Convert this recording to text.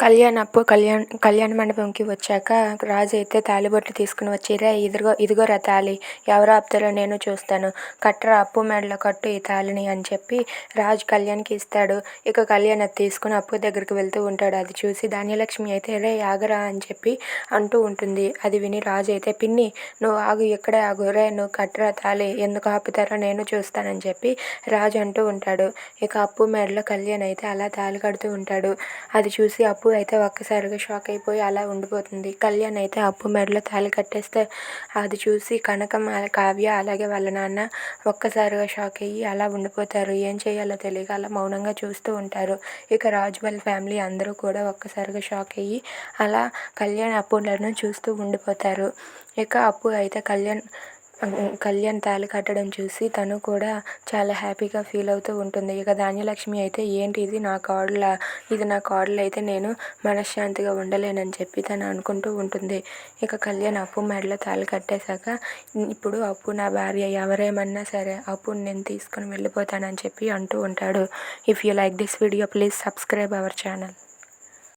కళ్యాణ్ అప్పు కళ్యాణ్ కళ్యాణ మండపంకి వచ్చాక రాజు అయితే తాళిబొట్లు తీసుకుని వచ్చి రే ఇదిగో ఇదిగోరా తాళి ఎవరు ఆపుతారో నేను చూస్తాను. కట్టరా అప్పు మెడలో కట్టు ఈ తాళిని అని చెప్పి రాజు కళ్యాణ్కి ఇస్తాడు. ఇక కళ్యాణ్ అది తీసుకుని అప్పు దగ్గరికి వెళ్తూ ఉంటాడు. అది చూసి ధాన్యలక్ష్మి అయితే రే ఆగరా అని చెప్పి అంటూ ఉంటుంది. అది విని రాజు అయితే పిన్ని నువ్వు ఆగు ఇక్కడే ఆగు. రే నువ్వు కట్టరా తాళి ఎందుకు ఆపుతారో నేను చూస్తానని చెప్పి రాజు అంటూ ఉంటాడు. ఇక అప్పు మెడలో కళ్యాణ్ అయితే అలా తాళి కడుతూ ఉంటాడు. అది చూసి అప్పు అప్పు అయితే ఒక్కసారిగా షాక్ అయిపోయి అలా ఉండిపోతుంది. కళ్యాణ్ అయితే అప్పు మెడలో తాళి కట్టేస్తే అది చూసి కనకం కావ్య అలాగే వాళ్ళ నాన్న ఒక్కసారిగా షాక్ అయ్యి అలా ఉండిపోతారు. ఏం చేయాలో తెలియక అలా మౌనంగా చూస్తూ ఉంటారు. ఇక రాజు వాళ్ళ ఫ్యామిలీ అందరూ కూడా ఒక్కసారిగా షాక్ అయ్యి అలా కళ్యాణ్ అప్పులను చూస్తూ ఉండిపోతారు. ఇక అప్పు అయితే కళ్యాణ్ కళ్యాణ్ తాళి కట్టడం చూసి తను కూడా చాలా హ్యాపీగా ఫీల్ అవుతూ ఉంటుంది. ఇక ధాన్యలక్ష్మి అయితే ఏంటి ఇది? నా కోడల? ఇది నా కోడలు. అయితే నేను మనశ్శాంతిగా ఉండలేనని చెప్పి తను అనుకుంటూ ఉంటుంది. ఇక కళ్యాణ్ అప్పు మెడలో తాళి కట్టేశాక ఇప్పుడు అప్పు నా భార్య. ఎవరేమన్నా సరే అప్పు నేను తీసుకుని వెళ్ళిపోతానని చెప్పి అంటూ ఉంటాడు. If you like this video please subscribe our channel